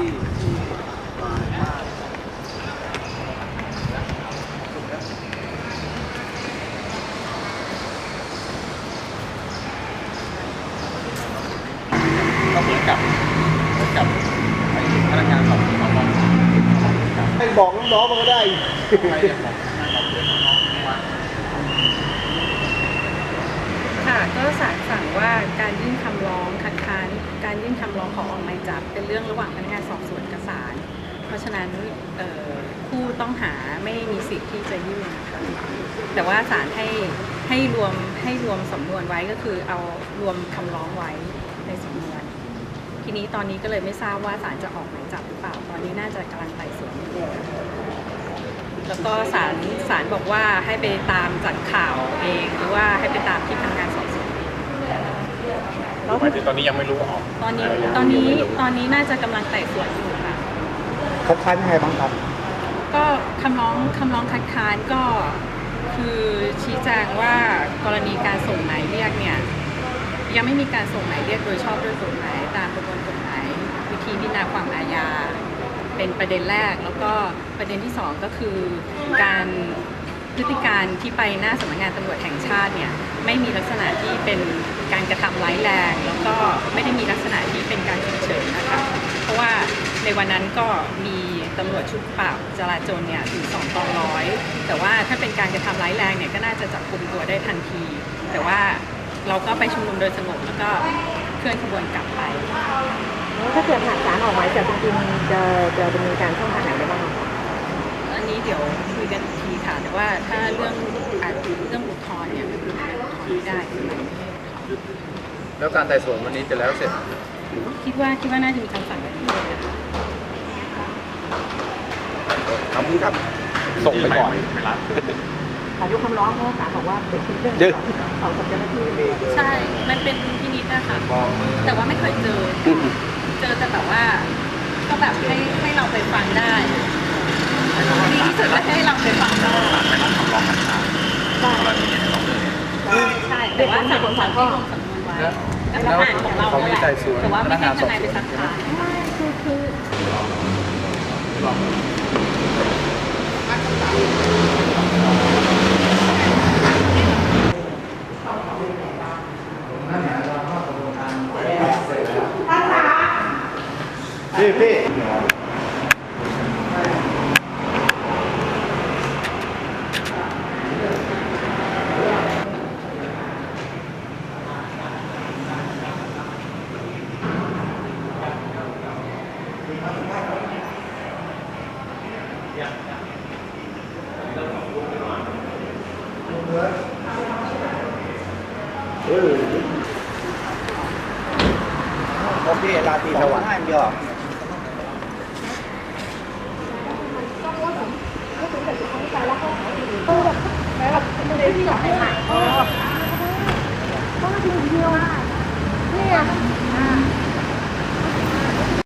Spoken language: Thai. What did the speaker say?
ที่ที่มาบ้านก็เหมือนกับเหมือนกับไอ้พนักงานสอบสวนของเราให้บอกน้องๆมันก็ได้ครจะบอกพนักงานสอบสวนของน้องว่าค่ะก็ศาลสั่งว่าการยื่นคำร้อง การยื่นคำร้องขอออกหมายจับ เป็นเรื่องระหว่างพนักงานสอบสวนกับศาลเพราะฉะนั้นเอ่อผู้ต้องหาไม่มีสิทธิ์ที่จะยื่นนะคะแต่ว่าศาลให้ให้รวมให้รวมสำนวนไว้ก็คือเอารวมคำร้องไว้ในสำนวน ทีนี้ตอนนี้ก็เลยไม่ทราบว่าศาลจะออกหมายจับหรือเปล่า ตอนนี้น่าจะกำลังไต่สวนอยู่แล้วก็ศาลศาลบอกว่าให้ไปตามจากข่าวเอง หรือว่าให้ไปตามที่พนักงานสอบสวน เองหมายถึงตอนนี้ยังไม่รู้ว่าออกตอนนี้ตอนนี้ตอนนี้น่าจะกำลังไต่สวนอยู่ค่ะ คัดค้านยังไงบ้างครับ ก็คำร้องคำร้องคัดค้านก็คือชี้แจงว่ากรณีการส่งหมายเรียกเนี่ยยังไม่มีการส่งหมายเรียกโดยชอบด้วยกฎหมายตามประมวลกฎหมายวิธีพิจารณาความอาญาเป็นประเด็นแรกแล้วก็ประเด็นที่สองก็คือการพ ฤติการที่ไปหน้าสำนักงานตำรวจแห่งชาติเนี่ยไม่มีลักษณะที่เป็นการกระทำร้ายแรง แล้วก็ไม่ได้มีลักษณะที่เป็นการฉุกเฉินนะคะ เพราะว่าในวันนั้นก็มีตำรวจชุดปราบจราจรเนี่ยถึงสองกองร้อยแต่ว่าถ้าเป็นการกระทำร้ายแรงเนี่ยก็น่าจะจับกลุ่มตัวได้ทันที แต่ว่าเราก็ไปชุมนุมโดยสงบแล้วก็เคลื่อนขบวนกลับไป ถ้าเกิดหากศาลออกหมายจับจริงๆจะจะดำเนินการช่องทางไหนได้บ้าง นนี้เดี๋ยวคุยกันอีกทีค่ะ แต่ว่าถ้าเรื่องอาจเรื่องอุทธรณ์เนี่ยมันอุทธรณ์ไม่ได้แล้วการไต่สวนวันนี้จะแล้วเสร็จ คิดว่าคิดว่าน่าจะมีคำสั่งแบบนี้เลยนะคะขอบคุณครับ ส่งไปก่อนขอยกคำร้องเพราะว่าศาลบอกว่าเป็นเรื่องเดี๋ยวของกับเจ้าหน้าที่ใช่ มันเป็นพินิจนะคะแต่ว่าไม่เคยเจอ เจอแต่แบบว่า ก็แบบให้ให้เราไปฟังได้ ดีที่สุดก็ให้เราไปฟังได้ไม่รับคำร้องคัดค้านได้กรณีนี้ต้องเลยใช่แต่ว่าสั่งสั่งให้ลงสำนวนไว้แล้วอ่านของเราเขามีไต่สวนแต่ว่าไม่ให้ทนายไปพนัสักกงานสอบสวนถามไม่คือคือพี่พี่ โอเคราตรีสวัสดิ์